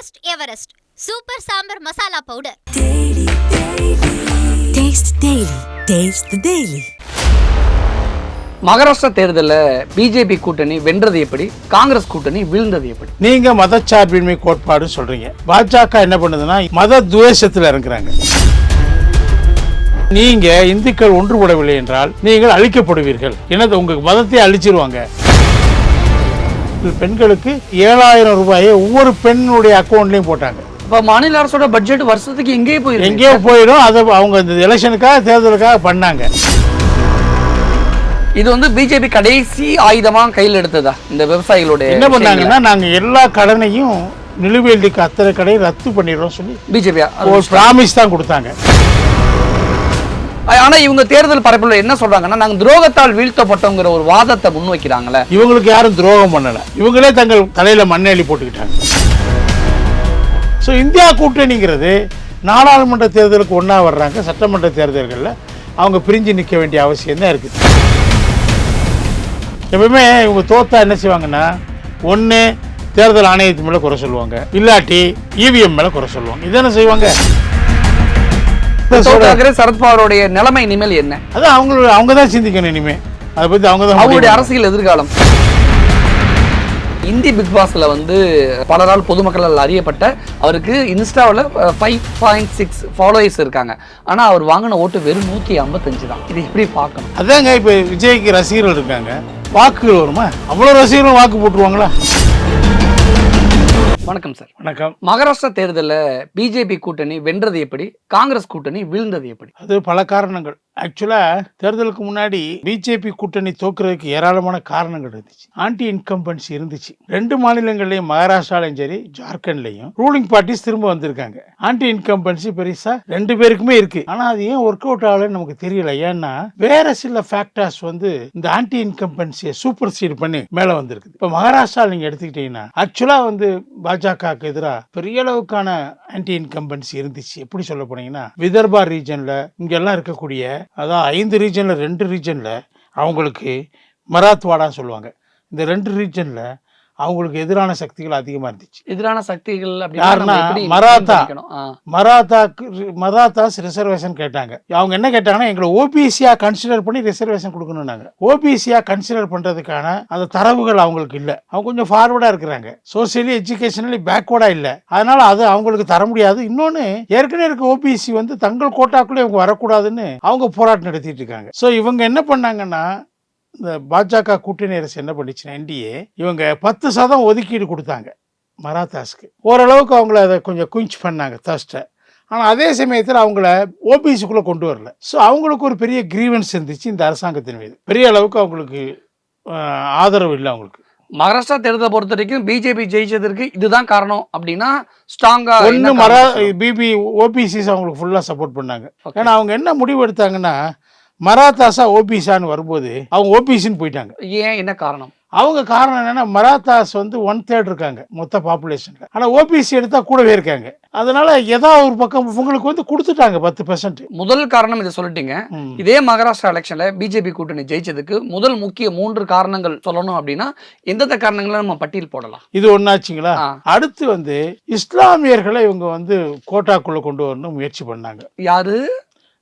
Best Everest super sambar masala powder Taste Daily. Taste the Daily. Maharashtra தேர்தலில் BJP கூட்டணி வென்றது எப்படி? காங்கிரஸ் கூட்டணி வீழ்ந்தது எப்படி? நீங்க மதச்சார்பின்மை கோட்பாடு சொல்றீங்க. பாஜக என்ன பண்ணுதுன்னா மத துவேஷத்தில் இறங்குறாங்க. நீங்க இந்துக்கள் ஒன்றுபடவில்லை என்றால் நீங்கள் அழிக்கப்படுவீர்கள். எனது உங்க மதத்தை அழிச்சிருவாங்க? பெண்களுக்கு ஏழாயிரம் ரூபாயை ஒவ்வொரு பெண்ணுடைய அக்கௌண்ட்லயும் போட்டாங்க. இப்போ மாநில அரசோட பட்ஜெட் வருஷத்துக்கு எங்கேயே போயிருக்கு எங்கேயோ போயிடும். அதை அவங்க இந்த எலெக்ஷனுக்காக தேர்தலுக்காக பண்ணாங்க. இது வந்து பிஜேபி கடைசி ஆயுதமா கையில் எடுத்ததா? இந்த விவசாயிகளுடைய என்ன பண்ணாங்கன்னா நாங்க எல்லா கடனையும் நிலுவைக்கு அத்தனை கடையும் ரத்து பண்ணிடுறோம் சொல்லி பிஜேபி ஒரு ப்ராமிஸ் தான் கொடுத்தாங்க. ஆனா இவங்க தேர்தல் பரப்பில் என்ன சொல்றாங்கன்னா நாங்க துரோகத்தால் வீழ்த்தப்பட்டோங்கிற ஒரு வாதத்தை முன்வைக்கிறாங்களே. இவங்களுக்கு யாரும் துரோகம் பண்ணல. இவங்களே தங்கள் தலையில மண்ணெளி போட்டுக்கிட்டாங்க. ஸோ இந்தியா கூட்டணிங்கிறது நாடாளுமன்ற தேர்தலுக்கு ஒன்றா வர்றாங்க சட்டமன்ற தேர்தல்களில் அவங்க பிரிஞ்சு நிற்க வேண்டிய அவசியம் தான் இருக்குது. எப்பவுமே இவங்க தோத்தா என்ன செய்வாங்கன்னா ஒன்று தேர்தல் ஆணையத்து மேலே குறை சொல்லுவாங்க. இல்லாட்டி இவிஎம் மேலே குறை சொல்லுவாங்க. இதானே செய்வாங்க. தாக்கரே சரத்பவாருடைய நிலைமை இனிமேல் என்ன? அதான் அவங்களோட அவங்க தான் சிந்திக்கணும் இனிமே. அதை பற்றி அவங்க தான் அவங்களுடைய அரசியல் எதிர்காலம். இந்தி பிக் பாஸ்ல வந்து பலரால் பொதுமக்களால் அறியப்பட்ட அவருக்கு இன்ஸ்டாவில் ஃபைவ் பாயிண்ட் சிக்ஸ் ஃபாலோயர்ஸ் இருக்காங்க. ஆனா அவர் வாங்கின ஓட்டு வெறும் நூற்றி ஐம்பத்தஞ்சு தான். இது எப்படி பார்க்கணும்? அதாங்க இப்போ விஜய்க்கு ரசிகர்கள் இருக்காங்க. வாக்குகள் வருமா? அவ்வளோ ரசிகர்களும் வாக்கு போட்டுருவாங்களா? வணக்கம் சார். வணக்கம். மகாராஷ்டிரா தேர்தலில் பிஜேபி கூட்டணி வென்றது எப்படி? காங்கிரஸ் கூட்டணி வீழ்ந்தது எப்படி? அது பல காரணங்கள். ஆக்சுவலாக தேர்தலுக்கு முன்னாடி பிஜேபி கூட்டணி தோக்குறதுக்கு ஏராளமான காரணங்கள் இருந்துச்சு. ஆன்டி இன்கம்பன்சி இருந்துச்சு. ரெண்டு மாநிலங்கள்லையும் மகாராஷ்டிராலையும் சரி ஜார்க்கண்ட்லையும் ரூலிங் பார்ட்டிஸ் திரும்ப வந்திருக்காங்க. ஆன்டி இன்கம்பன்சி பெருசா ரெண்டு பேருக்குமே இருக்கு. ஆனா அது ஏன் ஒர்க் அவுட் ஆகலன்னு நமக்கு தெரியல. ஏன்னா வேற சில ஃபேக்டர்ஸ் வந்து இந்த ஆன்டி இன்கம்பன்சியை சூப்பர் சீட் பண்ணி மேல வந்திருக்கு இப்போ மகாராஷ்டிரா நீங்க எடுத்துக்கிட்டீங்கன்னா ஆக்சுவலா வந்து பாஜகவுக்கு எதிராக பெரிய அளவுக்கான ஆன்டி இன்கம்பன்சி இருந்துச்சு. எப்படி சொல்ல போனீங்கன்னா விதர்பா ரீஜன்ல இங்கெல்லாம் இருக்கக்கூடிய அதான் ஐந்து ரீஜனில் ரெண்டு ரீஜனில் அவங்களுக்கு மராத்வாடான்னு சொல்லுவாங்க. இந்த ரெண்டு ரீஜனில் அவங்களுக்கு எதிரான சக்திகள் அதிகமா இருந்துச்சு. எதிரான சக்திகள் யாருன்னா, மராத்தா. மராத்தாக்கு மராத்தாஸ் ரிசர்வேஷன் கேட்டாங்க. அவங்க என்ன கேட்டாங்கன்னா எங்களை ஓபிசியா கன்சிடர் பண்ணி ரிசர்வேஷன் கொடுக்கணும்னாங்க. ஓபிசியா கன்சிடர் பண்றதுக்கான அந்த தரவுகள் அவங்களுக்கு இல்ல. அவங்க கொஞ்சம் ஃபார்வர்டா இருக்கிறாங்க. சோசியலி எஜுகேஷனலி பேக்வர்டா இல்ல. அதனால அது அவங்களுக்கு தர முடியாது. இன்னொன்னு ஏற்கனவே இருக்க ஓபிசி வந்து தங்கள் கோட்டாக்குள்ளே இவங்க வரக்கூடாதுன்னு அவங்க போராட்டம் நடத்திட்டு இருக்காங்க. ஸோ இவங்க என்ன பண்ணாங்கன்னா இந்த பாஜக கூட்டணி அரசு என்ன பண்ணிச்சுன்னா என்டிஏ இவங்க பத்து சதம் ஒதுக்கீடு கொடுத்தாங்க மராத்தாஸ்க்கு. ஓரளவுக்கு அவங்கள அதை கொஞ்சம் குஞ்ச் பண்ணாங்க தஸ்ட்டை ஆனால் அதே சமயத்தில் அவங்கள ஓபிசிக்குள்ளே கொண்டு வரல. ஸோ அவங்களுக்கு ஒரு பெரிய கிரீவன்ஸ் இருந்துச்சு இந்த அரசாங்கத்தின் மீது. பெரிய அளவுக்கு அவங்களுக்கு ஆதரவு இல்லை அவங்களுக்கு. மகாராஷ்டிரா தேர்தலை பொறுத்த வரைக்கும் பிஜேபி ஜெயிச்சதற்கு இதுதான் காரணம் அப்படின்னா ஸ்ட்ராங்கா ஒன்று மரா பிபி ஓபிசிஸ் அவங்களுக்கு ஃபுல்லாக சப்போர்ட் பண்ணாங்க. ஏன்னா அவங்க என்ன முடிவு எடுத்தாங்கன்னா மராத்தாஸா ஓபிசான்னு வரும்போது அவங்க ஓபிசின்னு போயிட்டாங்க. ஏன்? என்ன காரணம்? அவங்க காரணம் என்னன்னா மராத்தாஸ் வந்து ஒன் தேர்ட் இருக்காங்க மொத்த பாப்புலேஷன்ல ஆனா ஓபிசி எடுத்தா கூடவே இருக்காங்க. அதனால ஏதாவது ஒரு பக்கம் உங்களுக்கு வந்து கொடுத்துட்டாங்க பத்து பெர்சன்ட் முதல் காரணம் இதை சொல்லிட்டீங்க. இதே மகாராஷ்டிரா எலெக்ஷன்ல பிஜேபி கூட்டணி ஜெயிச்சதுக்கு முதல் முக்கிய மூன்று காரணங்கள் சொல்லணும் அப்படின்னா எந்தெந்த காரணங்களை நம்ம பட்டியல் போடலாம்? இது ஒன்னாச்சுங்களா ஆ. அடுத்து வந்து இஸ்லாமியர்களை இவங்க வந்து கோட்டாக்குள்ள கொண்டு வரணும் முயற்சி பண்ணாங்க. யாரு?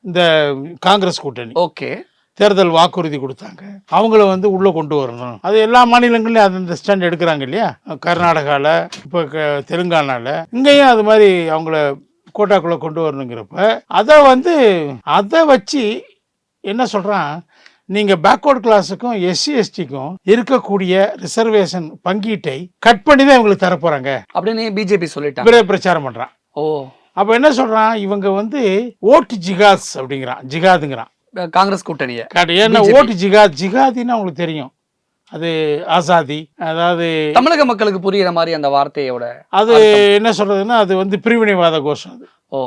இந்த காங்கிரஸ் கூட்டணி. ஓகே. தேர்தல் வாக்குறுதி கொடுத்தாங்க. அவங்கள வந்து உள்ள கொண்டு வரணும். அது எல்லா மாநிலங்களையும் அது இந்த ஸ்டாண்ட் எடுக்கிறாங்க இல்லையா? கர்நாடகாவில் இப்போ தெலுங்கானால. இங்கேயும் அது மாதிரி அவங்கள கோட்டாக்குள்ள கொண்டு வரணுங்கிறப்ப அதை வந்து அதை வச்சு என்ன சொல்றான்? நீங்க பேக்வர்ட் கிளாஸுக்கும் எஸ்சி எஸ்டிக்கும் இருக்கக்கூடிய ரிசர்வேஷன் பங்கீட்டை கட் பண்ணி தான் இவங்களுக்கு தரப்போறாங்க. அப்படின்னு பிஜேபி சொல்லிட்டாங்க. பிரச்சாரம் பண்றான். ஓ. அப்ப என்ன சொல்றான்? இவங்க வந்து ஓட்டு ஜிகாஸ் அப்படிங்கிறான். ஜிகாதுங்கிறான் காங்கிரஸ் கூட்டணிய. காட்டு ஏன்னா. ஓட்டு ஜிகாத் ஜிகாதின்னு அவங்களுக்கு தெரியும். அது ஆசாதி அதாவது தமிழக மக்களுக்கு புரியுற மாதிரி அந்த வார்த்தையோட அது என்ன சொல்றதுன்னா அது வந்து பிரிவினைவாத கோஷம் அது. ஓ.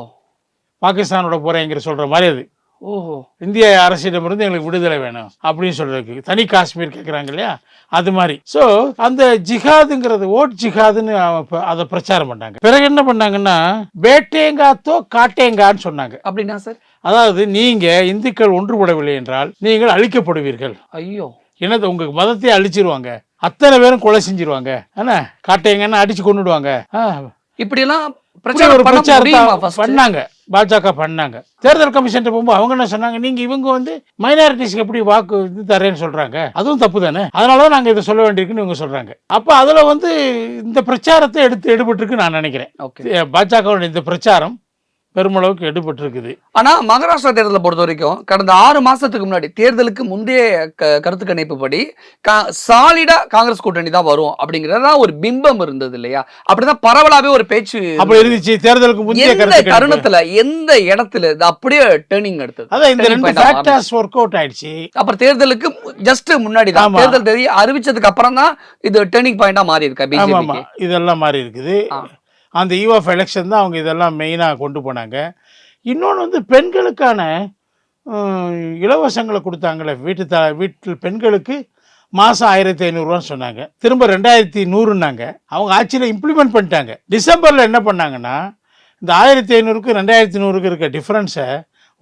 பாகிஸ்தானோட போறேங்கிற சொல்ற மாதிரி அது. ஓஹோ இந்திய அரசிடமிருந்து எங்களுக்கு விடுதலை வேணும் அப்படின்னு சொல்றதுக்கு. தனி காஷ்மீர் கேட்குறாங்க இல்லையா? அது மாதிரி. ஸோ அந்த ஜிஹாதுங்கிறது ஓட் ஜிஹாதுன்னு அதை பிரச்சாரம் பண்ணாங்க. பிறகு என்ன பண்ணாங்கன்னா பேட்டேங்காத்தோ காட்டேங்கான்னு சொன்னாங்க. அப்படின்னா சார்? அதாவது நீங்க இந்துக்கள் ஒன்றுபடவில்லை என்றால் நீங்கள் அழிக்கப்படுவீர்கள். ஐயோ. என்னது உங்க மதத்தை அழிச்சிருவாங்க? அத்தனை பேரும் கொலை செஞ்சிருவாங்க. என்ன? காட்டையங்கன்னா அடிச்சு கொண்டுடுவாங்க இப்படியெல்லாம் இப்படி பிரச்சாரம்? பண்ணாங்க. பாஜக பண்ணாங்க. தேர்தல் கமிஷன் போகும்போது அவங்க என்ன சொன்னாங்க? நீங்க இவங்க வந்து மைனாரிட்டிஸ்க்கு எப்படி வாக்கு இது தரேன்னு சொல்றாங்க. அதுவும் தப்பு தானே? அதனாலதான் நாங்க இதை சொல்ல வேண்டியிருக்குன்னு இவங்க சொல்றாங்க. அப்ப அதுல வந்து இந்த பிரச்சாரத்தை எடுத்து எடுபட்டிருக்கு நான் நினைக்கிறேன். பாஜகவுடைய இந்த பிரச்சாரம் பெருமளவுக்கு எடுபட்டு இருக்குது ஆனா மகாராஷ்டிரா தேர்தலை பொறுத்த வரைக்கும் கடந்த ஆறு மாசத்துக்கு முன்னாடி தேர்தலுக்கு முந்தைய க- கருத்து கணிப்பு படி சாலிடா காங்கிரஸ் கூட்டணி தான் வரும் அப்படிங்கறதா ஒரு பிம்பம் இருந்தது இல்லையா அப்படிதான் பரவலாவே ஒரு பேச்சு அப்படி இருந்துச்சு தேர்தலுக்கு முந்தைய. தருணத்துல எந்த இடத்துல இது அப்படியே டேர்னிங் எடுத்தது அதான் இந்த ரெண்டு. ஃபேக்டர்ஸ் ஒர்க் அவுட் ஆயிடுச்சு அப்புறம் தேர்தலுக்கு ஜஸ்ட் முன்னாடி தான். தேர்தல் தேதி அறிவிச்சதுக்கு அப்புறம் தான் இது டேர்னிங் பாயிண்டா மாறி இருக்கா பிஜேபி இதெல்லாம் மாறி இருக்குது. அந்த ஈவ் ஆஃப் எலெக்ஷன் தான் அவங்க இதெல்லாம் மெயினாக கொண்டு போனாங்க. இன்னொன்று வந்து பெண்களுக்கான இலவசங்களை கொடுத்தாங்களே வீட்டு த வீட்டில் பெண்களுக்கு மாதம் ஆயிரத்தி ஐநூறுரூவான்னு சொன்னாங்க. திரும்ப ரெண்டாயிரத்தி நூறுனாங்க அவங்க ஆட்சியில் இம்ப்ளிமெண்ட் பண்ணிட்டாங்க. டிசம்பரில் என்ன பண்ணாங்கன்னா இந்த ஆயிரத்தி ஐநூறுக்கு ரெண்டாயிரத்தி நூறுக்கு இருக்க டிஃப்ரென்ஸை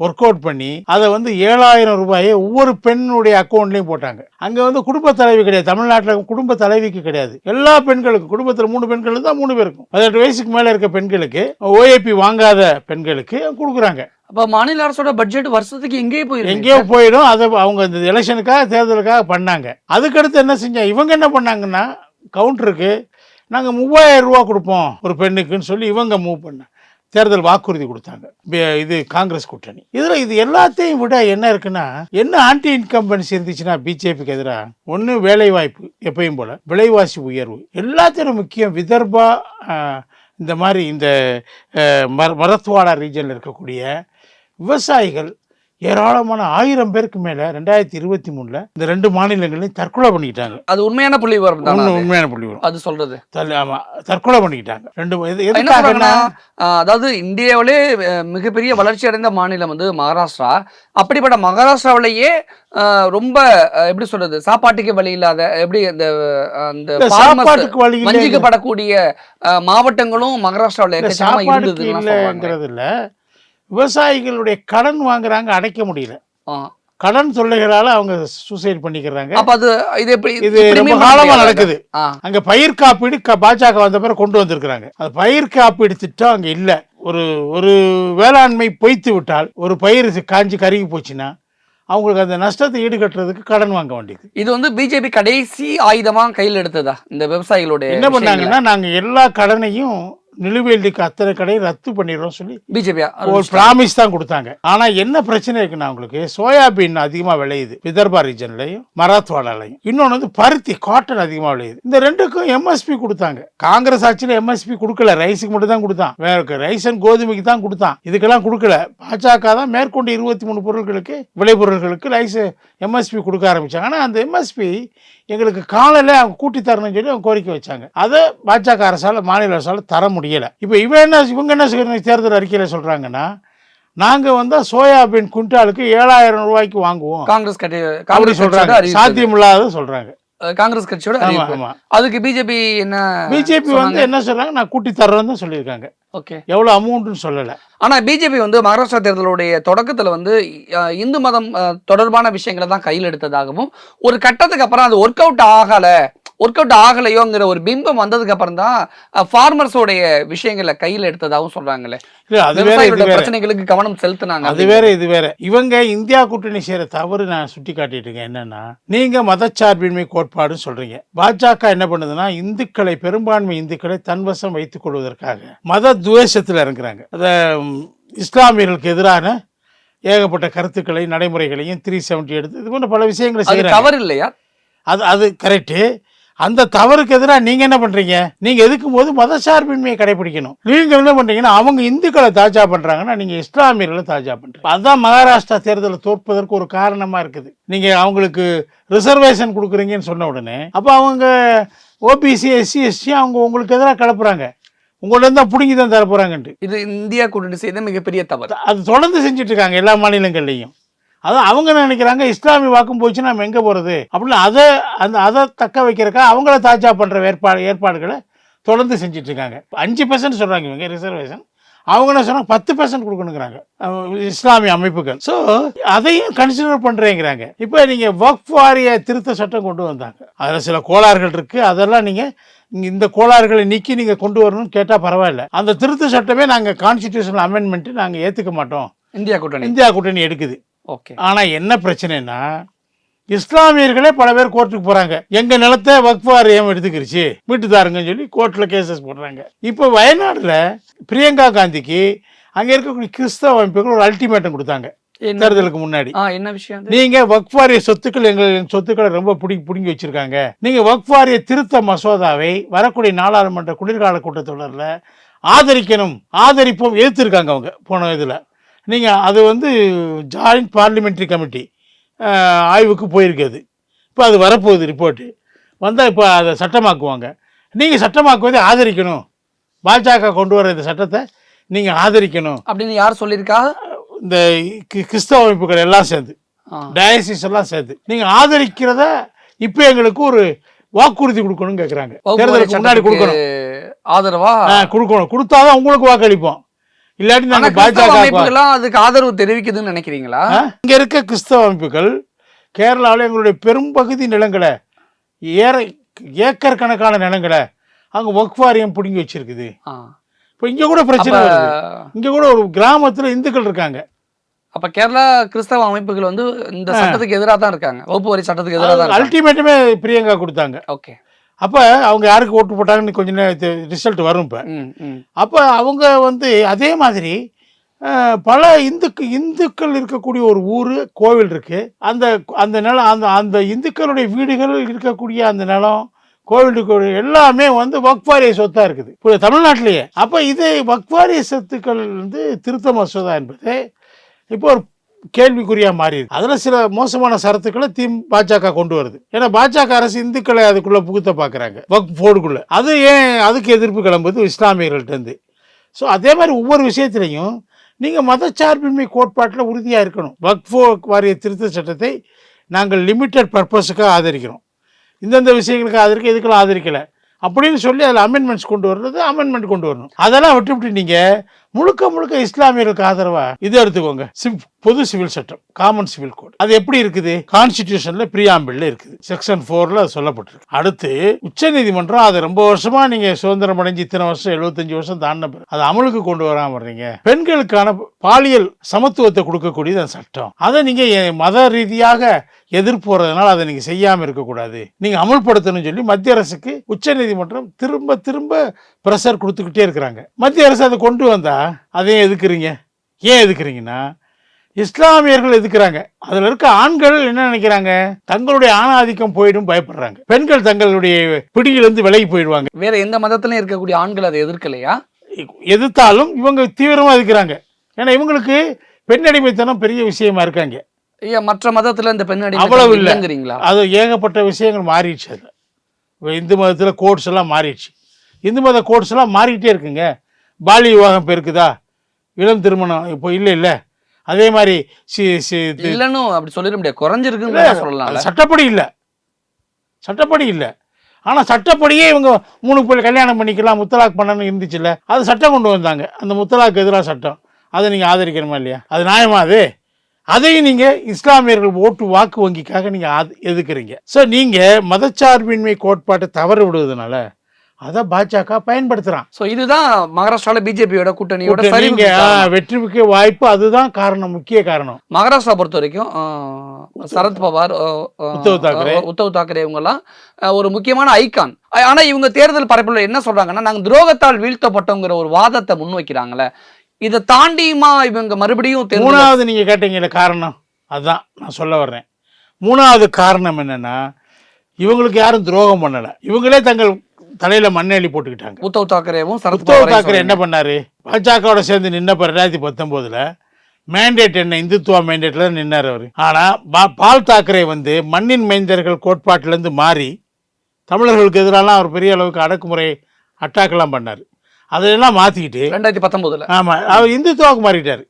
ஒர்க் அவுட் பண்ணி அதை வந்து ஏழாயிரம் ரூபாயை ஒவ்வொரு பெண்ணுடைய அக்கௌண்ட்லையும் போட்டாங்க. அங்கே வந்து குடும்ப தலைவி கிடையாது. தமிழ்நாட்டில் குடும்ப தலைவிக்கு கிடையாது. எல்லா பெண்களுக்கும் குடும்பத்தில் மூணு பெண்கள் தான் மூணு பேருக்கும். பதினெட்டு வயசுக்கு மேலே இருக்க பெண்களுக்கு ஓஏபி வாங்காத பெண்களுக்கு கொடுக்குறாங்க. அப்ப மாநில அரசோட பட்ஜெட் வருஷத்துக்கு எங்கேயே போயிருக்கு எங்கேயோ போயிடும். அதை அவங்க இந்த எலெக்ஷனுக்காக தேர்தலுக்காக பண்ணாங்க. அதுக்கடுத்து என்ன செஞ்சாங்க இவங்க என்ன பண்ணாங்கன்னா கவுண்டருக்கு நாங்கள் மூவாயிரம் ரூபா கொடுப்போம் ஒரு பெண்ணுக்குன்னு சொல்லி இவங்க மூவ் பண்ணாங்க. தேர்தல் வாக்குறுதி கொடுத்தாங்க. பே- இது காங்கிரஸ் கூட்டணி. இதில் இது எல்லாத்தையும் விட என்ன இருக்குன்னா என்ன ஆன்டி இன்கம்பன்ஸ் இருந்துச்சுன்னா பிஜேபிக்கு எதிராக ஒன்று வேலை வாய்ப்பு எப்பயும் போல விலைவாசி உயர்வு எல்லாத்திலும் முக்கியம் விதர்பா இந்த மாதிரி இந்த மர மரத்வாடா ரீஜனில் இருக்கக்கூடிய விவசாயிகள் ஏராளமான ஆயிரம் பேருக்கு மேலே ரெண்டாயிரத்தி இருபத்தி மூணில் இந்த ரெண்டு மாநிலங்களையும் தற்கொலை பண்ணிக்கிட்டாங்க. அது உண்மையான புள்ளி விவரம்? உண்மையான புள்ளி வரும் அது சொல்றது. ஆமாம் தற்கொலை பண்ணிக்கிட்டாங்க. ரெண்டு அதாவது இந்தியாவிலே மிகப்பெரிய வளர்ச்சி அடைந்த மாநிலம் வந்து மகாராஷ்டிரா. அப்படிப்பட்ட மகாராஷ்டிராவிலேயே ரொம்ப எப்படி சொல்றது சாப்பாட்டுக்கு வழி இல்லாத எப்படி அந்த அந்த சாப்பாட்டுக்கு வழி வஞ்சிக்கப்படக்கூடிய மாவட்டங்களும் மகாராஷ்டிராவில் இல்லைங்கிறது இல்லை. விவசாயிகளுடைய கடன் வாங்குறாங்க அடைக்க முடியல. கடன் தொல்லைகளால அவங்க சூசைட் பண்ணிக்கிறாங்க. அப்ப அது இது எப்படி இது இப்படியுமே ரொம்ப காலமா? நடக்குது. அங்க பயிர் காப்பீடு பாஜக வந்த பிறகு கொண்டு வந்திருக்கிறாங்க. அந்த பயிர் காப்பீடு திட்டம் அங்க இல்ல. ஒரு ஒரு வேளாண்மை பொய்த்து விட்டால் ஒரு பயிர் காஞ்சி கருகி போச்சுன்னா அவங்களுக்கு அந்த நஷ்டத்தை ஈடுகட்டுறதுக்கு கடன் வாங்க வேண்டியது. இது வந்து பிஜேபி கடைசி ஆயுதமா கையில் எடுத்ததா இந்த விவசாயிகளுடைய என்ன பண்ணாங்கன்னா நாங்க எல்லா கடனையும் நிலுவையிலுக்கு அத்தனை கடையும் ரத்து பண்ணிடுறோம் சொல்லி பிஜேபி ஒரு ப்ராமிஸ் தான் கொடுத்தாங்க. ஆனா என்ன பிரச்சனை இருக்குன்னா உங்களுக்கு சோயாபீன் அதிகமா விளையுது விதர்பா ரீஜன்லயும் மராத்வாடாலையும். இன்னொன்று வந்து பருத்தி காட்டன் அதிகமா விளையுது. இந்த ரெண்டுக்கும் எம்எஸ்பி கொடுத்தாங்க. காங்கிரஸ் ஆட்சியில் எம்எஸ்பி கொடுக்கல ரைஸுக்கு மட்டும் தான் கொடுத்தான். வேற ரைஸ் கோதுமைக்கு தான் கொடுத்தான். இதுக்கெல்லாம் கொடுக்கல. பாஜக தான் மேற்கொண்டு இருபத்தி மூணு பொருட்களுக்கு விளைபொருட்களுக்கு ரைஸ் எம்எஸ்பி கொடுக்க ஆரம்பிச்சாங்க. ஆனா அந்த எம்எஸ்பி எங்களுக்கு காலையில அவங்க கூட்டி தரணும்னு சொல்லி அவங்க கோரிக்கை வச்சாங்க. அதை பாஜக அரசால மாநில அரசால தர முடியல. இப்போ இவன் என்ன இவங்க என்ன தேர்தல் அறிக்கையில சொல்றாங்கன்னா நாங்க வந்து சோயாபீன் குண்டாலுக்கு ஏழாயிரம் ரூபாய்க்கு வாங்குவோம். காங்கிரஸ் கட்சி அப்படி அறிவிப்பு சாத்தியமில்லாத சொல்றாங்க. அஹ் காங்கிரஸ் கட்சியோட அதுக்கு பிஜேபி என்ன பிஜேபி வந்து என்ன சொல்றாங்க நான் கூட்டி தர்றேன்னு தான் சொல்லியிருக்காங்க. ஓகே. எவ்வளவு அமௌண்ட்னு சொல்லல. ஆனா பிஜேபி வந்து மகாராஷ்டிரா தேர்தலுடைய தொடக்கத்துல வந்து இந்து மதம் தொடர்பான விஷயங்களை தான் கையில் எடுத்ததாகவும் ஒரு கட்டத்துக்கு அப்புறம் அது ஒர்க் அவுட் ஆகல. ஒர்க் அவுட் ஆகலையோங்கிற ஒரு பிம்பம் வந்ததுக்கு அப்புறம் தான் ஃபார்மர்ஸோடைய விஷயங்களை கையில் எடுத்ததாகவும் சொல்றாங்களே. பிரச்சனைகளுக்கு கவனம் செலுத்தினாங்க அது வேற இது வேற. இவங்க இந்தியா கூட்டணி செய்யற தவறு நான் சுட்டி காட்டிட்டு என்னன்னா நீங்க மதச்சார்பின்மை கோட்பாடுன்னு சொல்றீங்க. பாஜக என்ன பண்ணுதுன்னா இந்துக்களை பெரும்பான்மை இந்துக்களை தன்வசம் வைத்துக் கொள்வதற்காக மத துவேஷத்துல இருக்கிறாங்க அத இஸ்லாமியர்களுக்கு எதிரான ஏகப்பட்ட கருத்துக்களை நடைமுறைகளையும் த்ரீ செவன்டி எடுத்து இது போன்ற பல விஷயங்களை செய்யறாங்க. தவறு இல்லையா அது அது கரெக்டு அந்த தவறுக்கு எதிராக நீங்க என்ன பண்றீங்க? நீங்க எதுக்கும் போது மதசார்பின்மையை கடைபிடிக்கணும். நீங்க என்ன பண்றீங்கன்னா அவங்க இந்துக்களை தாஜா பண்றாங்கன்னா நீங்க இஸ்லாமியர்களை தாஜா பண்றீங்க. அதான் மகாராஷ்டிரா தேர்தலை தோற்பதற்கு ஒரு காரணமா இருக்குது. நீங்க அவங்களுக்கு ரிசர்வேஷன் கொடுக்குறீங்கன்னு சொன்ன உடனே அப்போ அவங்க ஓபிசி எஸ்சி எஸ்சி அவங்க உங்களுக்கு எதிராக கிளப்புறாங்க. உங்கள்ட்ட தான் பிடுங்கி தான் தர போறாங்கன்ட்டு இது இந்தியா கூட்டணி செய்த மிகப்பெரிய தவறு. அது தொடர்ந்து செஞ்சுட்டு இருக்காங்க எல்லா மாநிலங்கள்லையும். அதான் அவங்க நினைக்கிறாங்க இஸ்லாமிய வாக்கும் போச்சு நம்ம எங்கே போகிறது அப்படின்னு அதை அந்த அதை தக்க வைக்கிறக்கா அவங்கள தாஜா பண்ணுற ஏற்பாடு ஏற்பாடுகளை தொடர்ந்து செஞ்சுட்டு இருக்காங்க. அஞ்சு பர்சன்ட் சொல்கிறாங்க இவங்க ரிசர்வேஷன் அவங்க என்ன சொன்னாங்க பத்து பர்சன்ட் கொடுக்கணுங்கிறாங்க. இஸ்லாமிய அமைப்புகள். ஸோ அதையும் கன்சிடர் பண்ணுறேங்கிறாங்க இப்போ நீங்கள் வக்ஃப் வாரிய திருத்த சட்டம் கொண்டு வந்தாங்க. அதில் சில கோளாறுகள் இருக்குது அதெல்லாம் நீங்கள் இந்த கோளாறுகளை நீக்கி நீங்கள் கொண்டு வரணும்னு கேட்டால் பரவாயில்ல. அந்த திருத்த சட்டமே நாங்கள் கான்ஸ்டிடியூஷனல் அமெண்ட்மெண்ட்டு நாங்கள் ஏற்றுக்க மாட்டோம். இந்தியா கூட்டணி. இந்தியா கூட்டணி எடுக்குது. ஓகே. ஆனால் என்ன பிரச்சனைனா இஸ்லாமியர்களே பல பேர் கோர்ட்டுக்கு போறாங்க. எங்க நிலத்தை வக்ஃப் வாரியம் எடுத்துக்கிருச்சு. வீட்டுதாருங்கன்னு சொல்லி கோர்ட்ல கேசஸ் போடுறாங்க. இப்போ வயநாடுல பிரியங்கா காந்திக்கு அங்க இருக்கக்கூடிய கிறிஸ்தவ அமைப்புகள் ஒரு அல்டிமேட்டம் கொடுத்தாங்க. தேர்தலுக்கு முன்னாடி. என்ன விஷயம்? நீங்க வக்ஃப் வாரிய சொத்துக்கள் எங்கள் எங்கள் சொத்துக்களை ரொம்ப பிடி பிடுங்கி வச்சிருக்காங்க. நீங்க வக்ஃப் வாரிய திருத்த மசோதாவை வரக்கூடிய நாடாளுமன்ற குளிர்கால கூட்டத்தொடரில் ஆதரிக்கணும் ஆதரிப்போம் எதிர்த்திருக்காங்க அவங்க போன இதில். நீங்கள் அது வந்து ஜாயிண்ட் பார்லிமெண்ட்ரி கமிட்டி ஆய்வுக்கு போயிருக்குது. இப்போ அது வரப்போகுது ரிப்போர்ட்டு வந்தால் இப்போ அதை சட்டமாக்குவாங்க. நீங்கள் சட்டமாக்குவதை ஆதரிக்கணும். பாஜக கொண்டு வர இந்த சட்டத்தை நீங்கள் ஆதரிக்கணும். அப்படின்னு யார் சொல்லியிருக்கா? இந்த கிறிஸ்தவ அமைப்புகள் எல்லாம் சேர்ந்து. டயசிஸ் எல்லாம் சேர்த்து நீங்க ஆதரிக்கிறத இப்போ எங்களுக்கு ஒரு வாக்குறுதி கொடுக்கணும்னு கேட்குறாங்க தேர்தலுக்கு முன்னாடி கொடுக்கணும். ஆதரவா? கொடுக்கணும். கொடுத்தாதான் உங்களுக்கு வாக்களிப்போம். இல்லாட்டி கிறிஸ்தவ பாஜக அமைப்புகள்லாம் அதுக்கு ஆதரவு தெரிவிக்குதுன்னு நினைக்கிறீங்களா? இங்க இருக்க கிறிஸ்தவ அமைப்புகள் கேரளாவில் எங்களுடைய பெரும்பகுதி நிலங்களை ஏற ஏக்கர் கணக்கான நிலங்களை அங்கே வக்வாரியம் பிடுங்கி வச்சிருக்குது. இப்போ இங்கே கூட பிரச்சனை இங்கே கூட ஒரு கிராமத்தில் இந்துக்கள் இருக்காங்க. அப்ப கேரளா கிறிஸ்தவ அமைப்புகள் வந்து இந்த சட்டத்துக்கு எதிராக தான் இருக்காங்க. வகுப்பு வரி சட்டத்துக்கு எதிராக தான் அல்டிமேட்டுமே பிரியங்கா கொடுத்தாங்க. ஓகே. அப்போ அவங்க யாருக்கு ஓட்டு போட்டாங்கன்னு கொஞ்ச நேரம் ரிசல்ட் வரும் இப்போ. அப்போ அவங்க வந்து அதே மாதிரி பல இந்துக்கு இந்துக்கள் இருக்கக்கூடிய ஒரு ஊர் கோவில் இருக்கு. அந்த அந்த நிலம் அந்த அந்த இந்துக்களுடைய வீடுகள் இருக்கக்கூடிய அந்த நிலம் கோவில் எல்லாமே வந்து வக்வாரிய சொத்தா இருக்குது. இப்போ தமிழ்நாட்டிலேயே. அப்போ இது வக்வாரிய சொத்துக்கள் வந்து திருத்த மசோதா என்பது இப்போ ஒரு கேள்விக்குறியா மாறி இருக்கு சில மோசமான சரத்துக்களை தீம் பாஜக கொண்டு வருது. ஏன்னா பாஜக அரசு இந்துக்களை அதுக்குள்ளே புகுத்த பார்க்குறாங்க வக் போர்டுக்குள்ள. அது ஏன் அதுக்கு எதிர்ப்பு கிளம்புது? இஸ்லாமியர்கள்ட்டேருந்து ஸோ அதே மாதிரி ஒவ்வொரு விஷயத்துலையும் நீங்கள் மதச்சார்பின்மை கோட்பாட்டில் உறுதியாக இருக்கணும். வக்ஃபோ வாரிய திருத்த சட்டத்தை நாங்கள் லிமிட்டட் பர்பஸுக்காக ஆதரிக்கிறோம். இந்தந்த விஷயங்களுக்கு ஆதரிக்க இதுக்கெல்லாம் ஆதரிக்கலை. அப்படின்னு சொல்லி அதில் அமெண்ட்மெண்ட்ஸ் கொண்டு வர்றது அமெண்ட்மெண்ட் கொண்டு வரணும். அதெல்லாம் விட்டுவிட்டு நீங்கள் முழுக்க முழுக்க இஸ்லாமியர்களுக்கு ஆதரவா? இது எடுத்துக்கோங்க. பொது சிவில் சட்டம் காமன் சிவில் கோட் அது எப்படி இருக்குது? கான்ஸ்டிடியூஷன்ல பிரியாம்பிள்ல இருக்குது. செக்ஷன் போர்ல சொல்லப்பட்டிருக்கு. அடுத்து உச்சநீதிமன்றம் அது ரொம்ப வருஷமா நீங்க சுதந்திரம் அடைஞ்சு இத்தனை வருஷம் எழுபத்தஞ்சு வருஷம் தாண்டின அது அமலுக்கு கொண்டு வராம வர்றீங்க பெண்களுக்கான பாலியல் சமத்துவத்தை கொடுக்கக்கூடியது அந்த சட்டம். அதை நீங்க மத ரீதியாக எதிர்ப்பு வர்றதுனால அதை நீங்க செய்யாம இருக்கக்கூடாது. நீங்க அமல்படுத்தணும்னு சொல்லி மத்திய அரசுக்கு உச்சநீதிமன்றம் திரும்ப திரும்ப ப்ரெஷர் கொடுத்துக்கிட்டே இருக்கிறாங்க. மத்திய அரசு அதை கொண்டு வந்தா அதையும் எதுக்குறீங்க? ஏன் எதுக்குறீங்கன்னா இஸ்லாமியர்கள் எதுக்குறாங்க? அதுல இருக்க ஆண்கள் என்ன நினைக்கிறாங்க? தங்களுடைய ஆணாதிக்கம் போயிடும் பயப்படுறாங்க. பெண்கள் தங்களுடைய பிடியிலிருந்து விலகி போயிடுவாங்க. வேற எந்த மதத்திலும் இருக்கக்கூடிய ஆண்கள் அதை எதிர்க்கலையா? எதிர்த்தாலும் இவங்க தீவிரமா இருக்கிறாங்க ஏன்னா இவங்களுக்கு பெண்ணடிமைத்தனம் பெரிய விஷயமா இருக்காங்க. ஐயா மற்ற மதத்துல இந்த பெண் அடிமை அவ்வளவு இல்ல. இல்லைங்கிறீங்களா? அது ஏகப்பட்ட விஷயங்கள் மாறிடுச்சு அது இந்து மதத்தில் கோட்ஸ் எல்லாம் மாறிடுச்சு. இந்து மத கோட்ஸ் எல்லாம் மாறிக்கிட்டே இருக்குங்க. பாலிய விவாகம் இப்போ இருக்குதா? இளம் திருமணம் இப்போ இல்லை இல்லை. அதே மாதிரி சி சி இல்லன்னு அப்படி சொல்லிட முடியாது. குறைஞ்சிருக்குன்னு அது சட்டப்படி இல்லை. சட்டப்படி இல்லை. ஆனால் சட்டப்படியே இவங்க மூணு பேர் கல்யாணம் பண்ணிக்கலாம் முத்தலாக் பண்ணணும்னு இருந்துச்சுல்ல. அது சட்டம் கொண்டு வந்தாங்க. அந்த முத்தலாக்கு எதிராக சட்டம். அதை நீங்கள் ஆதரிக்கணுமா இல்லையா? அது நியாயமா அது? அதையும் நீங்கள் இஸ்லாமியர்கள் ஓட்டு வாக்கு வங்கிக்காக நீங்கள் ஆத எதுக்குறீங்க? ஸோ நீங்கள் மதச்சார்பின்மை கோட்பாட்டை தவறு விடுவதனால அதை பாஜக பயன்படுத்துகிறான் சோ இதுதான் மகாராஷ்டிரால பிஜேபியோட கூட்டணியோட நீங்கள் காரணம். வெற்றிமிக்க வாய்ப்பு அதுதான் காரணம் முக்கிய காரணம். மகாராஷ்டிரா பொறுத்த வரைக்கும் ஆ, சரத் பவார் ஆ, ஆ, உத்தவ் தாக்கரே. உத்தவ் தாக்கரே இவங்க எல்லாம் ஆ, ஒரு முக்கியமான ஐகான் ஆனா இவங்க தேர்தல் பரப்புல என்ன சொல்றாங்கன்னா நாங்க துரோகத்தால் வீழ்த்தப்பட்டோங்கிற ஒரு வாதத்தை முன்வைக்கிறாங்களே. இதை தாண்டியுமா இவங்க மறுபடியும் மூணாவது நீங்க கேட்டீங்கல்ல காரணம்? அதுதான் நான் சொல்ல வர்றேன். மூணாவது காரணம் என்னன்னா இவங்களுக்கு யாரும் துரோகம் பண்ணல. இவங்களே தங்கள் தலையில மண்ணெளி போட்டுக்கிட்டாங்க. உத்தவ் தாக்கரேவும் உத்தவ் தாக்கரே என்ன. பண்ணாரு? பாஜகவோட சேர்ந்து நின்னப்ப ரெண்டாயிரத்தி பத்தொன்பதுல மேண்டேட் என்ன இந்துத்துவா மேண்டேட்ல நின்னார் அவர். ஆனா பா- பால் தாக்கரே வந்து மண்ணின் மைந்தர்கள் கோட்பாட்டுல இருந்து மாறி தமிழர்களுக்கு எதிராலாம் அவர் பெரிய அளவுக்கு அடக்குமுறை அட்டாக்கெல்லாம் பண்ணார். அதையெல்லாம் மாத்திக்கிட்டு ரெண்டாயிரத்தி பத்தொன்பதுல ஆமா அவர் இந்துத்துவாவுக்கு மாறிட்டார்.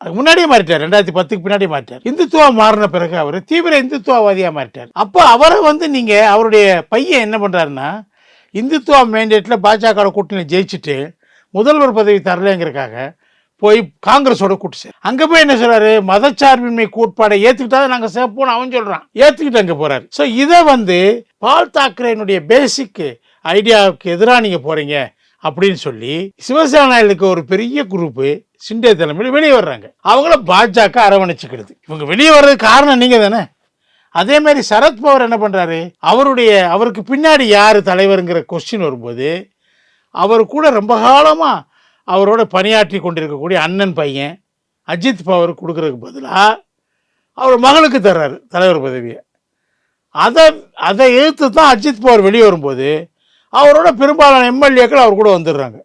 அதுக்கு முன்னாடியே மாறிட்டார் ரெண்டாயிரத்தி பத்துக்கு பின்னாடியே மாறிட்டார். இந்துத்துவா மாறின பிறகு அவர் தீவிர இந்துத்துவவாதியா மாறிட்டார். அப்போ அவரை வந்து நீங்க அவருடைய பையன் என்ன பண்றாருன்னா இந்துத்துவா மேண்டேட்டில் பாஜக கூட்டணி ஜெயிச்சுட்டு முதல்வர் பதவி தரலைங்கிறக்காக போய் காங்கிரஸோட கூட்டு சேர் அங்கே போய் என்ன சொல்கிறாரு மதச்சார்பின்மை கோட்பாடை ஏற்றுக்கிட்டா நாங்கள் சேர்ப்போம்னு அவன் சொல்கிறான் ஏற்றுக்கிட்டு அங்கே போகிறார் ஸோ இதை வந்து பால் தாக்கரேனுடைய பேசிக் ஐடியாவுக்கு எதிராக நீங்கள் போகிறீங்க அப்படின்னு சொல்லி சிவசேனாவுக்கு ஒரு பெரிய குரூப்பு சிண்டே தலைமையில் வெளியே வர்றாங்க. அவங்கள பாஜக அரவணைச்சிக்கிறது இவங்க வெளியே வர்றதுக்கு காரணம் நீங்கள் தானே அதே மாதிரி சரத்பவர் என்ன பண்ணுறாரு அவருடைய அவருக்கு பின்னாடி யார் தலைவருங்கிற கொஸ்டின் வரும்போது அவர் கூட ரொம்ப காலமாக அவரோட பணியாற்றி கொண்டிருக்கக்கூடிய அண்ணன் பையன் அஜித் பவர் கொடுக்குறதுக்கு பதிலாக அவர் மகளுக்கு தர்றாரு தலைவர் பதவியை. அதை அதை எதிர்த்து தான் அஜித் பவர் வெளியே வரும்போது அவரோட பெரும்பாலான எம்எல்ஏக்கள் அவர் கூட வந்துடுறாங்க.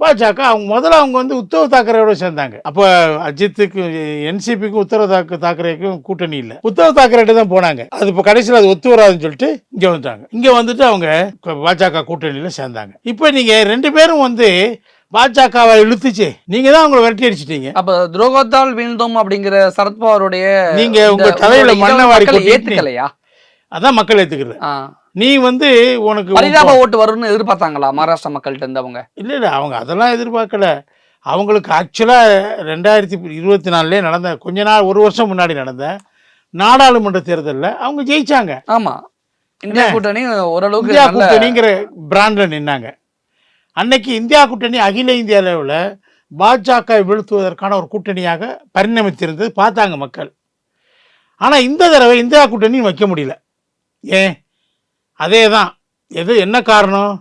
பாஜக அவங்க முதல்ல அவங்க வந்து உத்தவ் தாக்கரேயோட சேர்ந்தாங்க. அப்போ அஜித்துக்கு என்சிபிக்கும் உத்தரவு தாக்க தாக்கரேக்கும் கூட்டணி இல்லை. உத்தவ் தாக்கரேட்டு தான் போனாங்க. அது இப்போ கடைசியில் அது ஒத்து வராதுன்னு சொல்லிட்டு இங்கே வந்துட்டாங்க. இங்கே வந்துட்டு அவங்க பாஜக கூட்டணியில் சேர்ந்தாங்க. இப்போ நீங்கள் ரெண்டு பேரும் வந்து பாஜகவை இழுத்துச்சு. நீங்க தான் அவங்களை விரட்டி அடிச்சிட்டீங்க. அப்ப துரோகத்தால் வீழ்ந்தோம் அப்படிங்கிற சரத்பவாருடைய நீங்க உங்க தலையில மண்ணை வாரி ஏத்துக்கலையா? அதான் மக்கள் ஏத்துக்கிறது. நீ வந்து உனக்கு பரிதாப ஓட்டு வரும்னு எதிர்பார்த்தாங்களா மகாராஷ்டிரா மக்கள்கிட்ட இருந்து அவங்க? இல்லை இல்லை அவங்க அதெல்லாம் எதிர்பார்க்கல. அவங்களுக்கு ஆக்சுவலாக ரெண்டாயிரத்தி இருபத்தி நாலுலேயே நடந்த கொஞ்ச நாள் ஒரு வருஷம் முன்னாடி நடந்த நாடாளுமன்ற தேர்தலில் அவங்க ஜெயிச்சாங்க. ஆமா. இந்தியா? கூட்டணி ஓரளவுக்கு இந்தியா நல்ல கூட்டணிங்கிற பிராண்ட்ல நின்னாங்க. அன்னைக்கு இந்தியா கூட்டணி அகில இந்திய அளவில் பாஜக வீழ்த்துவதற்கான ஒரு கூட்டணியாக பரிணமித்திருந்தது பார்த்தாங்க மக்கள். ஆனால் இந்த தடவை இந்தியா கூட்டணி வைக்க முடியல. ஏன்? அதே தான் எது என்ன காரணம்?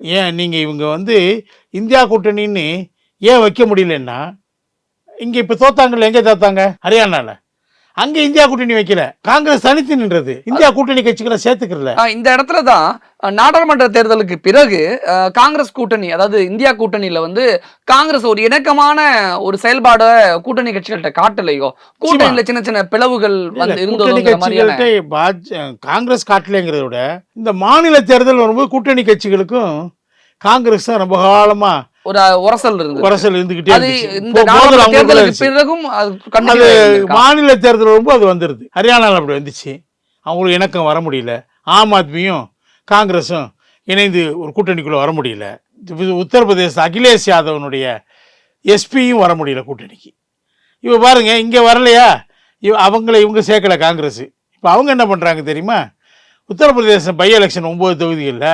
ஏன் நீங்கள் இவங்க வந்து இந்தியா கூட்டணின்னு ஏன் வைக்க முடியலன்னா இங்கே இப்போ தோத்தாங்கல்ல எங்கே தோத்தாங்க? ஹரியானாவில் அங்கே இந்தியா கூட்டணி வைக்கல. காங்கிரஸ் தனித்து நின்றது. இந்தியா கூட்டணி கட்சிகளை சேர்த்துக்கிறல. ஆ, இந்த இடத்துல தான் நாடாளுமன்ற தேர்தலுக்கு பிறகு காங்கிரஸ் கூட்டணி அதாவது இந்தியா கூட்டணியில வந்து காங்கிரஸ் ஒரு இணக்கமான ஒரு செயல்பாட கூட்டணி கட்சிகள்கிட்ட காட்டலையோ? கூட்டணியில சின்ன சின்ன பிளவுகள் வந்து பாஜ- காங்கிரஸ் காட்டலைங்கிறத விட இந்த மாநில தேர்தல் வரும்போது கூட்டணி கட்சிகளுக்கும் காங்கிரஸ் தான் ரொம்ப காலமா ஒரு உரசல் இருந்தது. உரசல் இருந்துகிட்டே அது. இந்த தேர்தலுக்கு. பிறகும் அது? மாநில தேர்தல் வரும்போது அது வந்துருது. ஹரியானாவில் அப்படி வந்துச்சு. அவங்களுக்கு இணக்கம் வர முடியல. ஆம் ஆத்மியும் காங்கிரஸும் இணைந்து ஒரு கூட்டணிக்குள்ள வர முடியல. உத்தரப்பிரதேச அகிலேஷ் யாதவனுடைய எஸ்பியும் வர முடியல கூட்டணிக்கு. இப்போ பாருங்க இங்கே வரலையா? இவ அவங்கள இவங்க சேர்க்கல காங்கிரஸ் இப்போ அவங்க என்ன பண்ணுறாங்க தெரியுமா? உத்தரப்பிரதேசம் பை எலெக்ஷன் ஒம்பது தொகுதிகளில்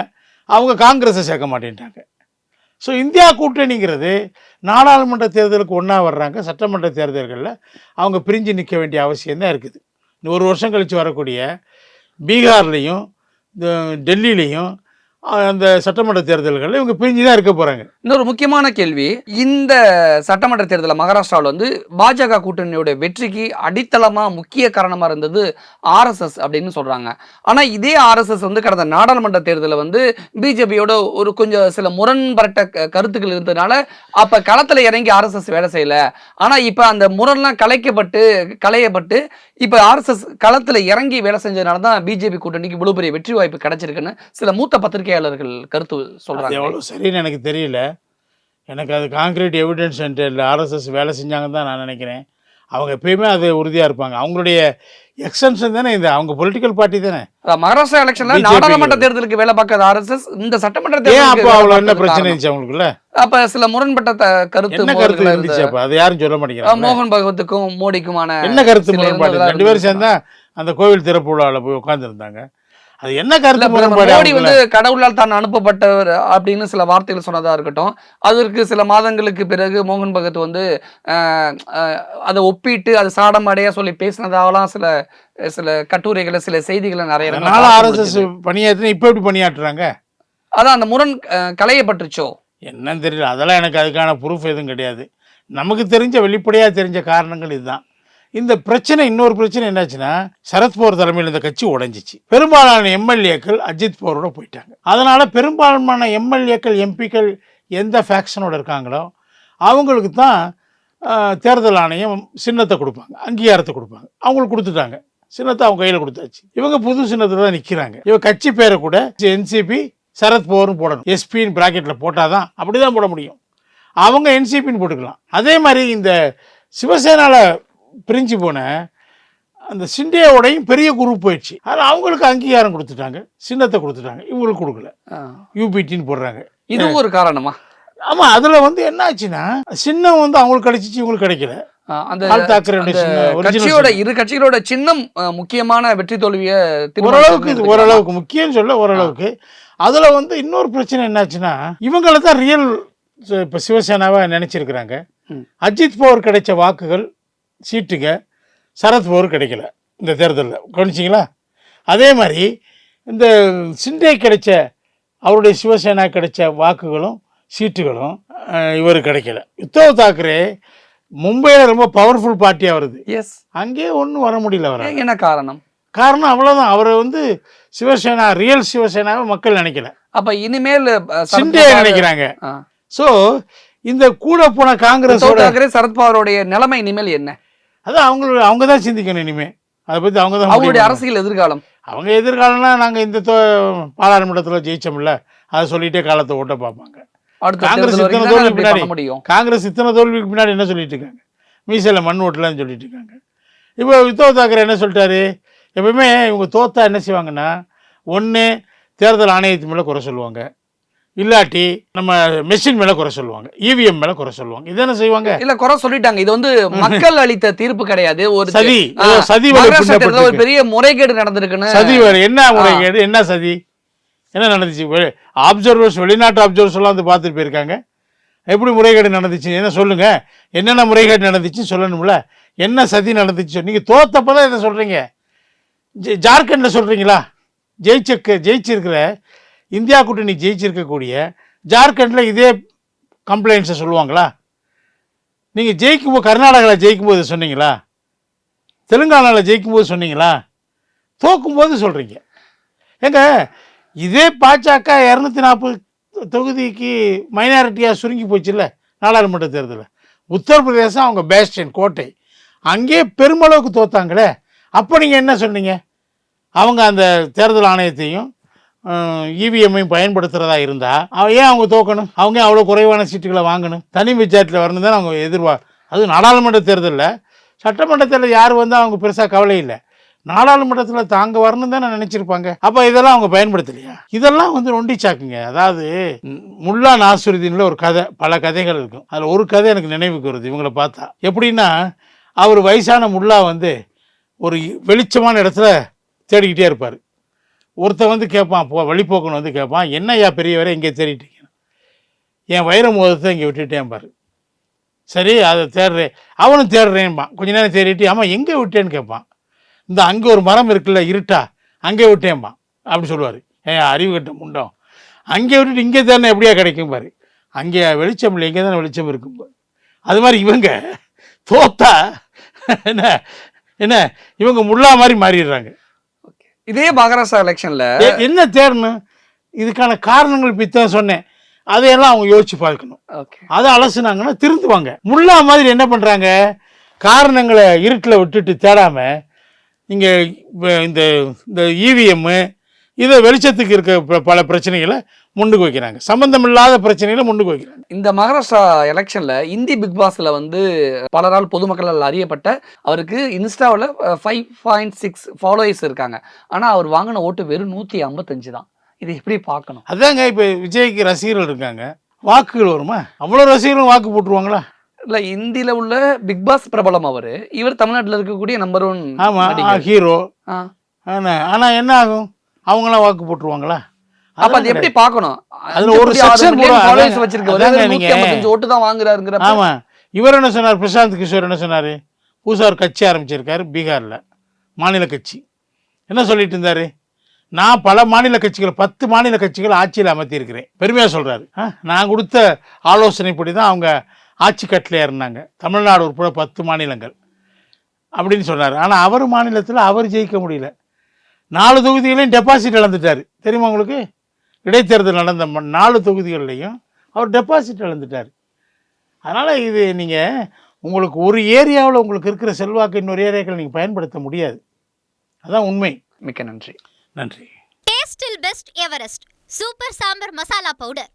அவங்க காங்கிரஸை சேர்க்க மாட்டேன்ட்டாங்க. ஸோ இந்தியா கூட்டணிங்கிறது நாடாளுமன்ற தேர்தலுக்கு ஒன்றா வர்றாங்க. சட்டமன்ற தேர்தல்களில் அவங்க பிரிஞ்சு நிற்க வேண்டிய அவசியம் தான் இருக்குது. இந்த ஒரு வருஷம் கழித்து வரக்கூடிய பீகார்லேயும் டெல்லியிலையும் அந்த சட்டமன்ற தேர்தல்களில் இவங்க பிரிஞ்சு தான் இருக்க போகிறாங்க இன்னொரு முக்கியமான கேள்வி இந்த சட்டமன்ற தேர்தலில் மகாராஷ்டிராவில் வந்து பாஜக கூட்டணியோட வெற்றிக்கு அடித்தளமாக முக்கிய காரணமாக இருந்தது ஆர்எஸ்எஸ் அப்படின்னு சொல்கிறாங்க ஆனால் இதே ஆர்எஸ்எஸ் வந்து கடந்த நாடாளுமன்ற தேர்தலில் வந்து பிஜேபியோட ஒரு கொஞ்சம் சில முரண்பட்ட க- கருத்துக்கள் இருந்ததுனால அப்போ களத்தில் இறங்கி ஆர்எஸ்எஸ் வேலை செய்யல. ஆனால் இப்போ அந்த முரண்லாம் கலைக்கப்பட்டு களையப்பட்டு இப்போ ஆர்எஸ்எஸ் களத்தில் இறங்கி வேலை செஞ்சதுனால தான் பிஜேபி கூட்டணிக்கு இவ்வளோ பெரிய வெற்றி வாய்ப்பு கிடைச்சிருக்குன்னு சில மூத்த பத்திரிகையாளர்கள் கருத்து அது சொல்றாங்க எவ்வளோ சரின்னு எனக்கு தெரியல. எனக்கு அது காங்கிரீட் எவிடன்ஸ் சென்டரில் ஆர்எஸ்எஸ் வேலை செஞ்சாங்கன்னு தான் நான் நினைக்கிறேன். அவங்க எப்பயுமே அது உறுதியாக இருப்பாங்க. அவங்களுடைய எக்ஸ்டென்ஷன் தானே இந்த அவங்க பொலிட்டிக்கல் பார்ட்டி தானே? மகாராஷ்டிரா எலெக்ஷன்ல நாடாளுமன்ற தேர்தலுக்கு வேலை பார்க்காத ஆர்எஸ்எஸ் இந்த சட்டமன்ற ஏன் தேர்தலுக்கு அப்போ அவ்வளோ என்ன பிரச்சனை. இருந்துச்சு அவங்களுக்குள்ள? அப்ப சில முரண்பட்ட கருத்து என்ன கருத்து இருந்துச்சு. அப்போ? அது யாரும் சொல்ல மாட்டேங்கிறாங்க. மோகன் பகவத்துக்கும் மோடிக்குமான என்ன கருத்து முரண்பாடு? ரெண்டு பேரும். சேர்ந்தா அந்த கோவில் திறப்பு விழாவில் போய் உட்காந்துருந்தாங்க என்ன இல்ல, கருத்து மோடி? வந்து கடவுளால் தான் அனுப்பப்பட்டவர் அப்படின்னு சில வார்த்தைகள் சொன்னதா இருக்கட்டும். அதற்கு சில மாதங்களுக்கு பிறகு மோகன் பகத் வந்து அதை ஒப்பிட்டு அது சாடமடையா சொல்லி பேசினதாகலாம் சில சில கட்டுரைகளை சில செய்திகளை நிறைய ஆர்எஸ்எஸ். பணியாற்றி இப்போ எப்படி பணியாற்றுறாங்க? அதான் அந்த முரண் களையப்பட்டுச்சோ என்னன்னு தெரியல. அதெல்லாம் எனக்கு அதுக்கான ப்ரூஃப் எதுவும் கிடையாது. நமக்கு தெரிஞ்ச வெளிப்படையாக தெரிஞ்ச காரணங்கள் இதுதான். இந்த பிரச்சனை இன்னொரு பிரச்சனை என்னாச்சுன்னா சரத்போர் தலைமையில் இந்த கட்சி உடைஞ்சிச்சு. பெரும்பாலான எம்எல்ஏக்கள் அஜித் போரோட போயிட்டாங்க. அதனால பெரும்பாலான எம்எல்ஏக்கள் எம்பிக்கள் எந்த ஃபேக்ஷனோட இருக்காங்களோ அவங்களுக்கு தான் தேர்தல் ஆணையம் சின்னத்தை கொடுப்பாங்க அங்கீகாரத்தை கொடுப்பாங்க. அவங்களுக்கு கொடுத்துட்டாங்க. சின்னத்தை அவங்க கையில் கொடுத்தாச்சு. இவங்க புது சின்னத்தில் தான் நிற்கிறாங்க இவங்க கட்சி பேரை கூட என்சிபி சரத் பவார்னு போடணும். எஸ்பின்னு ப்ராக்கெட்டில் போட்டால் தான் அப்படி தான் போட முடியும். அவங்க என்சிபின்னு போட்டுக்கலாம். அதே மாதிரி இந்த சிவசேனாவில் பிரிஞ்சு போன அந்த சிண்டியாவோடையும் பெரிய குரூப் போயிடுச்சு. ஆனால் அவங்களுக்கு அங்கீகாரம் கொடுத்துட்டாங்க. சின்னத்தை கொடுத்துட்டாங்க. இவங்களுக்கு கொடுக்கல. யூபிடின்னு போடுறாங்க. இதுவும் ஒரு காரணமா? ஆமா அதுல வந்து என்ன ஆச்சுன்னா சின்னம் வந்து அவங்களுக்கு கிடைச்சிச்சு இவங்களுக்கு கிடைக்கல. கட்சியோட. இரு கட்சிகளோட சின்னம் முக்கியமான வெற்றி தோல்வியை ஓரளவுக்கு இது ஓரளவுக்கு முக்கியம் சொல்ல ஓரளவுக்கு. அதுல வந்து இன்னொரு பிரச்சனை என்னாச்சுன்னா இவங்கள தான் ரியல் இப்ப சிவசேனாவா நினைச்சிருக்கிறாங்க. அஜித் பவர் கிடைச்ச வாக்குகள் சீட்டுங்க சரத் கிடைக்கல இந்த தேர்தலில். கவனிச்சிங்களா? அதே மாதிரி இந்த சிண்டே கிடைச்ச அவருடைய சிவசேனா கிடைச்ச வாக்குகளும் சீட்டுகளும் இவருக்கு கிடைக்கல. உத்தவ் தாக்கரே மும்பையில் ரொம்ப பவர்ஃபுல் பார்ட்டியாக வருது. எஸ் அங்கேயே ஒன்றும் வர முடியல வர என்ன காரணம்? காரணம் அவ்வளோதான் அவரை வந்து சிவசேனா ரியல் சிவசேனாவை மக்கள் நினைக்கல. அப்ப இனிமேல் சிண்டே நினைக்கிறாங்க. ஸோ இந்த கூட போன தாக்கரே சரத்பவாருடைய நிலைமை இனிமேல் என்ன? அதான் அவங்க அவங்க தான் சிந்திக்கணும் இனிமே. அதை பத்தி அவங்க தான் அவங்களுடைய. அரசியல் எதிர்காலம். அவங்க எதிர்காலம்னா நாங்க இந்த தோ- பாராளுமன்றத்தில் ஜெயிச்சோம்ல அதை சொல்லிட்டே காலத்தை ஓட்ட பார்ப்பாங்க. காங்கிரஸ் இத்தனை தோல்வி பின்னாடி. காங்கிரஸ் இத்தனை தோல்விக்கு பின்னாடி என்ன சொல்லிட்டு இருக்காங்க? மீசையில் மண் ஓட்டலன்னு சொல்லிட்டு இருக்காங்க. இப்போ உத்தவ் தாக்கரே என்ன சொல்லிட்டாரு? எப்பவுமே இவங்க தோத்தா என்ன செய்வாங்கன்னா ஒன்று தேர்தல் ஆணையத்து மேலே குறை சொல்லுவாங்க. இல்லாட்டி நம்ம மெஷின் மேலே குறை சொல்லுவாங்க. இவிஎம் மேலே குறை சொல்லுவாங்க. இது என்ன செய்வாங்க? இல்ல குறை சொல்லிட்டாங்க. இது வந்து மக்கள் அளித்த தீர்ப்பு கிடையாது. ஒரு சதி. சதி ஒரு. பெரிய முறைகேடு நடந்திருக்குன்னு. சதி வேறு என்ன முறைகேடு? என்ன சதி? என்ன நடந்துச்சு? அப்சர்வர்ஸ் வெளிநாட்டு அப்சர்வர்ஸ் எல்லாம் வந்து பார்த்துட்டு போயிருக்காங்க. எப்படி முறைகேடு நடந்துச்சு? என்ன சொல்லுங்க? என்னென்ன முறைகேடு நடந்துச்சுன்னு சொல்லணும்ல. என்ன சதி நடந்துச்சு? நீங்க தோத்தப்பதான் இதை சொல்றீங்க. ஜார்க்கண்ட்ல சொல்றீங்களா? ஜெயிச்ச ஜெயிச்சிருக்கிற இந்தியா கூட்டணி ஜெயிச்சிருக்கக்கூடிய ஜார்க்கண்டில் இதே கம்ப்ளைண்ட்ஸை சொல்லுவாங்களா? நீங்கள் ஜெயிக்கும் போது கர்நாடகாவில் ஜெயிக்கும்போது சொன்னீங்களா? தெலுங்கானாவில் ஜெயிக்கும்போது சொன்னீங்களா? தோக்கும்போது சொல்கிறீங்க ஏங்க இதே பாஜக இரநூத்தி நாற்பது தொகுதிக்கு மைனாரிட்டியாக சுருங்கி போச்சுல்ல நாடாளுமன்ற தேர்தலில். உத்தரப்பிரதேசம் அவங்க பேஸ்டன் கோட்டை. அங்கே பெருமளவுக்கு தோத்தாங்களே அப்போ நீங்கள் என்ன சொன்னீங்க? அவங்க அந்த தேர்தல் ஆணையத்தையும் இவிஎம்மையும் பயன்படுத்துகிறதா இருந்தால் ஏன் அவங்க தோக்கணும்? அவங்க அவ்வளோ குறைவான சீட்டுகளை வாங்கணும்? தனி மெஜாரிட்டியில் வரணும் தான் அவங்க எதிர்வா அது நாடாளுமன்ற தேர்தலில். சட்டமன்றத்தில் யார் வந்தால் அவங்க பெருசாக கவலை இல்லை. நாடாளுமன்றத்தில் தாங்க வரணும் தானே நினச்சிருப்பாங்க. அப்போ இதெல்லாம் அவங்க பயன்படுத்தலையா? இதெல்லாம் வந்து நொண்டி சாக்குங்க அதாவது முல்லா நாசுருதீனில் ஒரு கதை பல கதைகள் இருக்கும். அதில் ஒரு கதை எனக்கு நினைவுக்கு வருது இவங்கள பார்த்தா. எப்படின்னா அவர் வயசான முல்லா வந்து ஒரு வெளிச்சமான இடத்துல தேடிக்கிட்டே இருப்பார். ஒருத்தன் வந்து கேட்பான் போ வழிபோக்கன் வந்து கேட்பான் என்னய்யா பெரியவரை இங்கே தேடிட்டீங்க? என் வைர மோதத்தை இங்கே விட்டுட்டேன் பாரு. சரி அதை தேடுறேன். அவனும் தேடுறேன்பான். கொஞ்ச நேரம் தேடிட்டு ஆமாம் எங்கே விட்டேன்னு கேட்பான். இந்த அங்கே ஒரு மரம் இருக்குல்ல இருட்டா? அங்கே விட்டேன்பான். அப்படி சொல்லுவார். ஏன் அறிவு கட்ட முண்டம். அங்கே விட்டுட்டு இங்கே தானே எப்படியா கிடைக்கும் பாரு? அங்கே வெளிச்சம் இல்லை இங்கே தானே வெளிச்சம் இருக்கும் பாரு. அது மாதிரி இவங்க தோத்தா என்ன என்ன இவங்க முள்ளா மாதிரி மாறிடுறாங்க. இதே மகாராஷ்டிரா எலெக்ஷன்ல என்ன தேடணும்? இதுக்கான காரணங்கள் இப்ப இத்தனை சொன்னேன். அதையெல்லாம் அவங்க யோசிச்சு பார்க்கணும். அதை அலசுனாங்கன்னா திருந்துவாங்க. முல்லா மாதிரி என்ன பண்றாங்க? காரணங்களை இருட்டில் விட்டுட்டு தேடாம இங்க இந்த இந்த இவிஎம்மு இதை வெளிச்சத்துக்கு இருக்க பல பிரச்சனைகளை முன்னுக்கு வைக்கிறாங்க. சம்பந்தமில்லாத பிரச்சனைகளை முன்னுக்கு வைக்கிறாங்க. இந்த மகாராஷ்டிரா எலெக்ஷன்ல இந்தி பிக் பாஸ்ல வந்து பலரால் பொதுமக்களால் அறியப்பட்ட அவருக்கு இன்ஸ்டாவில் ஃபைவ் பாயிண்ட் சிக்ஸ் ஃபாலோயர்ஸ் இருக்காங்க. ஆனா அவர் வாங்கின ஓட்டு வெறும் நூத்தி ஐம்பத்தஞ்சு தான். இதை எப்படி பார்க்கணும்? அதாங்க இப்போ விஜய்க்கு ரசிகர்கள் இருக்காங்க. வாக்குகள் வருமா? அவ்வளோ ரசிகர்களும் வாக்கு போட்டுருவாங்களா? இல்ல இந்தியில உள்ள பிக் பாஸ் பிரபலம் அவரு. இவர் தமிழ்நாட்டுல இருக்கக்கூடிய நம்பர் ஒன் ஆமா ஹீரோ ஆ. ஆனா ஆனா என்ன ஆகும்? அவங்களாம் வாக்கு போட்டுருவாங்களா? அப்ப அது எப்படி பார்க்கணும்? அதுல ஒரு நீங்க- ஐம்பத்தஞ்சு ஓட்டு தான் வாங்குறாருங்கிற ஆமா. இவர் என்ன சொன்னார்? பிரசாந்த் கிஷோர் என்ன சொன்னாரு? புதுசா ஒரு கட்சி ஆரம்பிச்சிருக்காரு பீகார்ல. மாநில கட்சி. என்ன சொல்லிட்டு இருந்தாரு? நான் பல மாநில கட்சிகள் பத்து மாநில கட்சிகள் ஆட்சியில் அமர்த்தியிருக்கிறேன். பெருமையா சொல்றாரு. ஆ, நான் கொடுத்த ஆலோசனைப்படி தான் அவங்க ஆட்சி கட்டில் இருந்தாங்க தமிழ்நாடு உட்பட பத்து மாநிலங்கள் அப்படின்னு சொன்னார். ஆனால் அவர் மாநிலத்தில் அவர் ஜெயிக்க முடியல. நாலு தொகுதிகளையும் டெபாசிட் இழந்துட்டார். தெரியுமா உங்களுக்கு? இடைத்தேர்தல் நடந்த நாலு தொகுதிகள்லையும் அவர் டெபாசிட் இழந்துட்டார். அதனால் இது நீங்கள் உங்களுக்கு ஒரு ஏரியாவில் உங்களுக்கு இருக்கிற செல்வாக்கு இன்னொரு ஏரியாக்கள் நீங்கள் பயன்படுத்த முடியாது. அதான் உண்மை. மிக்க நன்றி. நன்றி. டேஸ்டில் best Everest super sambar masala powder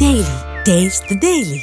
Daily. Taste the Daily.